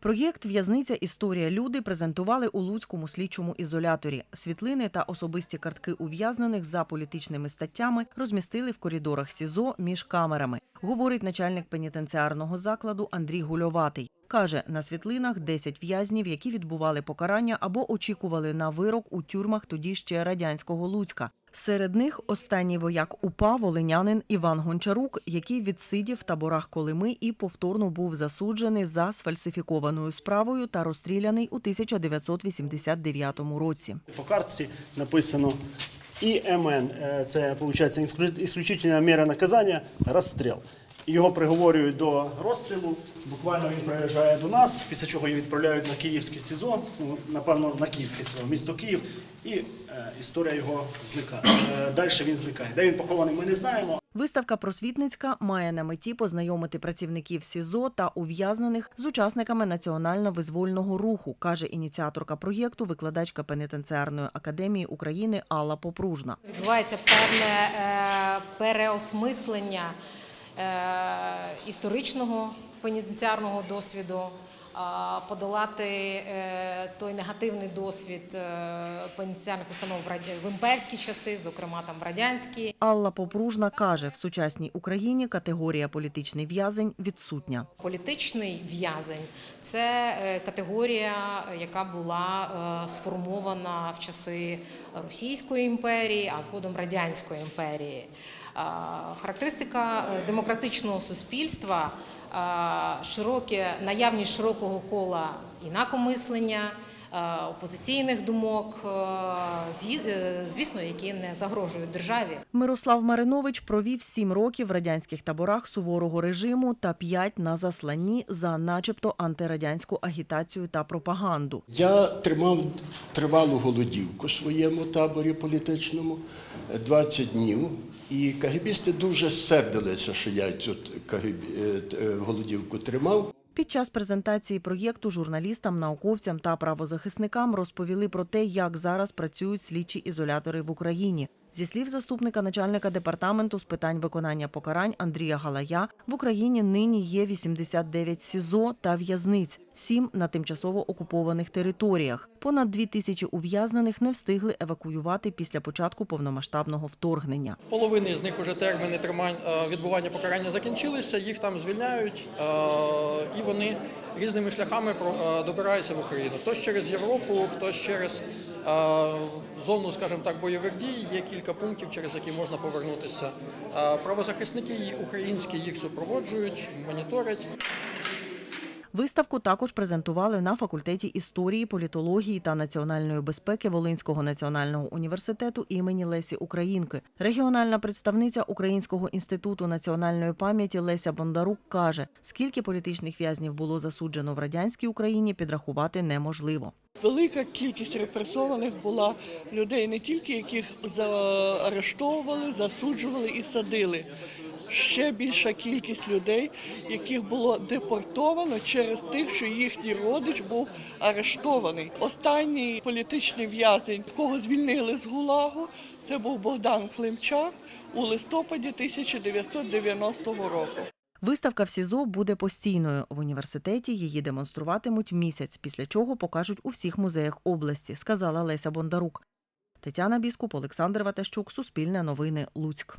Проєкт В'язниця Історія люди презентували у Луцькому слідчому ізоляторі. Світлини та особисті картки ув'язнених за політичними статтями розмістили в коридорах СІЗО між камерами. Говорить начальник пенітенціарного закладу Андрій Гульоватий. Каже, на світлинах 10 в'язнів, які відбували покарання або очікували на вирок у тюрмах тоді ще радянського Луцька. Серед них останній вояк УПА волинянин Іван Гончарук, який відсидів в таборах Колими і повторно був засуджений за сфальсифікованою справою та розстріляний у 1989 році. По картці написано ІМН, е, це виходить ісключительна міра наказання, розстріл. Його приговорюють до розстрілу. Буквально він приїжджає до нас, після чого його відправляють на Київське СІЗО, ну, напевно, на Київське СІЗО, місто Київ, і е, історія його зникає. Е, далі він зникає. Де він похований, ми не знаємо. Виставка просвітницька має на меті познайомити працівників СІЗО та ув'язнених з учасниками національно-визвольного руху, каже ініціаторка проєкту, викладачка пенітенціарної академії України Алла Попружна. Відбувається певне е, переосмислення історичного пенітенціарного досвіду, подолати е, той негативний досвід е, пенітенціарних установ в імперські часи, зокрема там в радянські. Алла Попружна каже, в сучасній Україні категорія політичний в'язень відсутня. Політичний в'язень це е, категорія, яка була сформована в часи Російської імперії, а згодом Радянської імперії. Характеристика демократичного суспільства широке наявність широкого кола інакомислення. Е, Опозиційних думок, е, е, звісно, які не загрожують державі. Мирослав Маринович провів сім років в радянських таборах суворого режиму та п'ять на засланні за начебто антирадянську агітацію та пропаганду. Я тримав тривалу голодівку в своєму таборі політичному е, 20 днів. І кагібісти дуже сердилися, що я цю голодівку тримав. Під час презентації проєкту журналістам, науковцям та правозахисникам розповіли про те, як зараз працюють слідчі ізолятори в Україні. Зі слів заступника начальника департаменту з питань виконання покарань Андрія Галая, в Україні нині є 89 СІЗО та в'язниць, 7 на тимчасово окупованих територіях. Понад 2 тисячі ув'язнених не встигли евакуювати після початку повномасштабного вторгнення. Половини з них вже терміни е, відбування покарання закінчилися, їх там звільняють, е, і вони різними шляхами е, добираються в Україну. Хтось через Європу, хтось через зону, скажімо так, бойових дій. Є кілька пунктів, через які можна повернутися. Правозахисники українські їх супроводжують, моніторять. Виставку також презентували на факультеті історії, політології та національної безпеки Волинського національного університету імені Лесі Українки. Регіональна представниця Українського інституту національної пам'яті Леся Бондарук каже, скільки політичних в'язнів було засуджено в радянській Україні, підрахувати неможливо. Велика кількість репресованих була людей, не тільки яких заарештовували, засуджували і садили. Ще більша кількість людей, яких було депортовано через тих, що їхній родич був арештований. Останній політичний в'язень, якого звільнили з ГУЛАГу, це був Богдан Климчак у листопаді 1990 року. Виставка в СІЗО буде постійною. В університеті її демонструватимуть місяць, після чого покажуть у всіх музеях області, сказала Леся Бондарук. Тетяна Біскуп, Олександр Ватащук, Суспільне новини, Луцьк.